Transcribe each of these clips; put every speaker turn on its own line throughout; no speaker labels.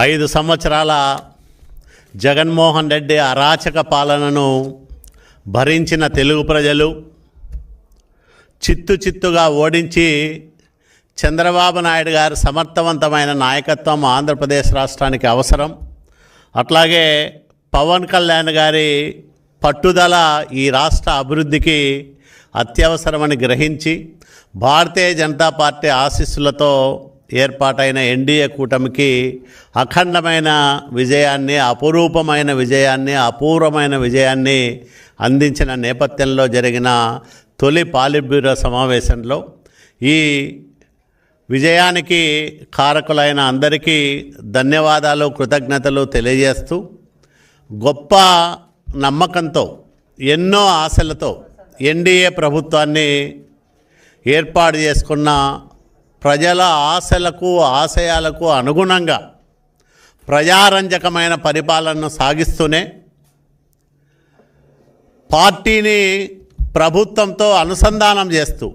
ఐదు సంవత్సరాల జగన్మోహన్ రెడ్డి అరాచక పాలనను భరించిన తెలుగు ప్రజలు చిత్తు చిత్తుగా ఓడించి చంద్రబాబు నాయుడు గారు సమర్థవంతమైన నాయకత్వం ఆంధ్రప్రదేశ్ రాష్ట్రానికి అవసరం. అట్లాగే పవన్ కళ్యాణ్ గారి పట్టుదల ఈ రాష్ట్ర అభివృద్ధికి అత్యవసరమని గ్రహించి భారతీయ జనతా పార్టీ ఆశీస్సులతో ఏర్పాటైన ఎన్డీఏ కూటమికి అఖండమైన విజయాన్ని అపురూపమైన విజయాన్ని అపూర్వమైన విజయాన్ని అందించిన నేపథ్యంలో జరిగిన తొలి పాలిబ్యూరో సమావేశంలో ఈ విజయానికి కారకులైన అందరికీ ధన్యవాదాలు కృతజ్ఞతలు తెలియజేస్తూ గొప్ప నమ్మకంతో ఎన్నో ఆశలతో ఎన్డీఏ ప్రభుత్వాన్ని ఏర్పాటు చేసుకున్న ప్రజల ఆశలకు ఆశయాలకు అనుగుణంగా ప్రజారంజకమైన పరిపాలనను సాగిస్తూనే పార్టీని ప్రభుత్వంతో అనుసంధానం చేస్తూ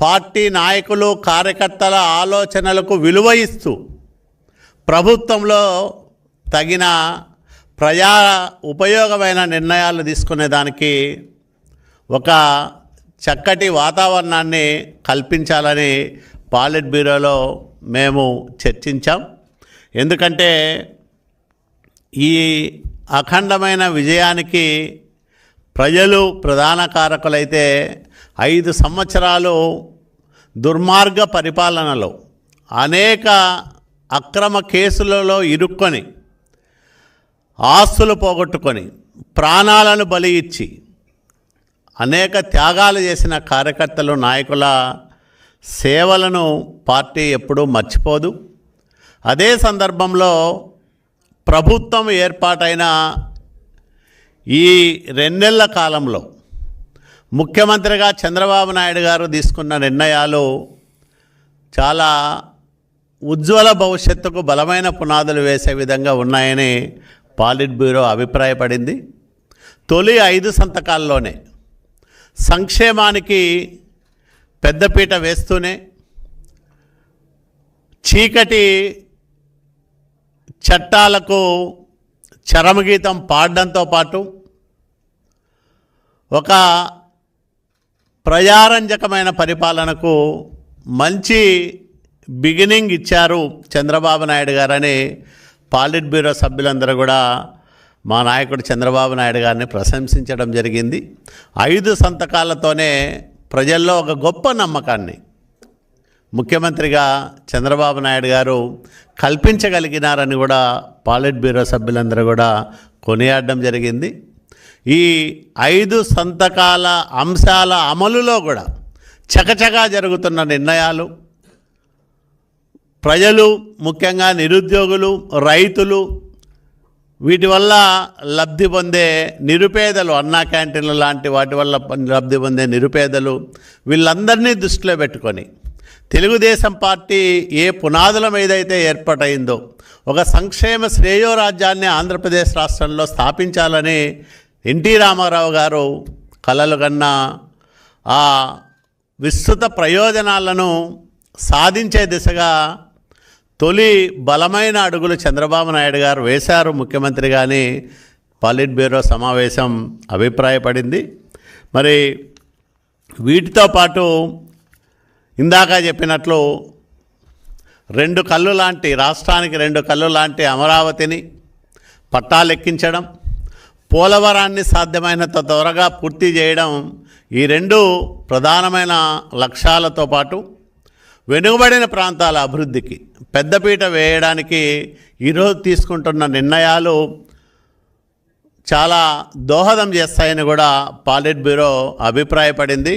పార్టీ నాయకులు కార్యకర్తల ఆలోచనలకు విలువ ఇస్తూ ప్రభుత్వంలో తగిన ప్రజా ఉపయోగమైన నిర్ణయాలు తీసుకునేదానికి ఒక చక్కటి వాతావరణాన్ని కల్పించాలని పాలిట్ బ్యూరోలో మేము చర్చించాం. ఎందుకంటే ఈ అఖండమైన విజయానికి ప్రజలు ప్రధాన కారకులైతే ఐదు సంవత్సరాలు దుర్మార్గ పరిపాలనలో అనేక అక్రమ కేసులలో ఇరుక్కొని ఆస్తులు పోగొట్టుకొని ప్రాణాలను బలి ఇచ్చి అనేక త్యాగాలు చేసిన కార్యకర్తలు నాయకుల సేవలను పార్టీ ఎప్పుడూ మర్చిపోదు. అదే సందర్భంలో ప్రభుత్వం ఏర్పాటైన ఈ రెండేళ్ళ కాలంలో ముఖ్యమంత్రిగా చంద్రబాబు నాయుడు గారు తీసుకున్న నిర్ణయాలు చాలా ఉజ్వల భవిష్యత్తుకు బలమైన పునాదులు వేసే విధంగా ఉన్నాయని పాలిట్ బ్యూరో అభిప్రాయపడింది. తొలి ఐదు సంతకాల్లోనే సంక్షేమానికి పెద్దపీట వేస్తూనే చీకటి చట్టాలకు చరమగీతం పాడడంతో పాటు ఒక ప్రజారంజకమైన పరిపాలనకు మంచి బిగినింగ్ ఇచ్చారు చంద్రబాబు నాయుడు గారని పాలిట్ బ్యూరో సభ్యులందరూ కూడా మా నాయకుడు చంద్రబాబు నాయుడు గారిని ప్రశంసించడం జరిగింది. ఐదు సంతకాలతోనే ప్రజల్లో ఒక గొప్ప నమ్మకాన్ని. ముఖ్యమంత్రిగా చంద్రబాబు నాయుడు గారు కల్పించగలిగినారని కూడా పాలిట్ బ్యూరో సభ్యులందరూ కూడా కొనియాడడం జరిగింది. ఈ ఐదు సంతకాల అంశాల అమలులో కూడా చకచకా జరుగుతున్న నిర్ణయాలు. ప్రజలు ముఖ్యంగా నిరుద్యోగులు రైతులు వీటి వల్ల లబ్ధి పొందే నిరుపేదలు అన్నా క్యాంటీన్లు లాంటి వాటి వల్ల లబ్ధి పొందే నిరుపేదలు వీళ్ళందరినీ దృష్టిలో పెట్టుకొని తెలుగుదేశం పార్టీ ఏ పునాదుల మీద అయితే ఏర్పాటైందో ఒక సంక్షేమ శ్రేయో రాజ్యాన్ని ఆంధ్రప్రదేశ్ రాష్ట్రంలో స్థాపించాలని ఎన్టీ రామారావు గారు కలలు కన్నా ఆ విస్తృత ప్రయోజనాలను సాధించే దిశగా తొలి బలమైన అడుగులు చంద్రబాబు నాయుడు గారు వేశారు ముఖ్యమంత్రి కానీ పాలిట్ బ్యూరో సమావేశం అభిప్రాయపడింది. మరి వీటితో పాటు ఇందాక చెప్పినట్లు రెండు కళ్ళు లాంటి రాష్ట్రానికి రెండు కళ్ళు లాంటి అమరావతిని పట్టాలెక్కించడం పోలవరాన్ని సాధ్యమైనంత త్వరగా పూర్తి చేయడం ఈ రెండు ప్రధానమైన లక్ష్యాలతో పాటు వెనుకబడిన ప్రాంతాల అభివృద్ధికి పెద్దపీట వేయడానికి ఈరోజు తీసుకుంటున్న నిర్ణయాలు చాలా దోహదం చేస్తాయని కూడా పాలిట్ బ్యూరో అభిప్రాయపడింది.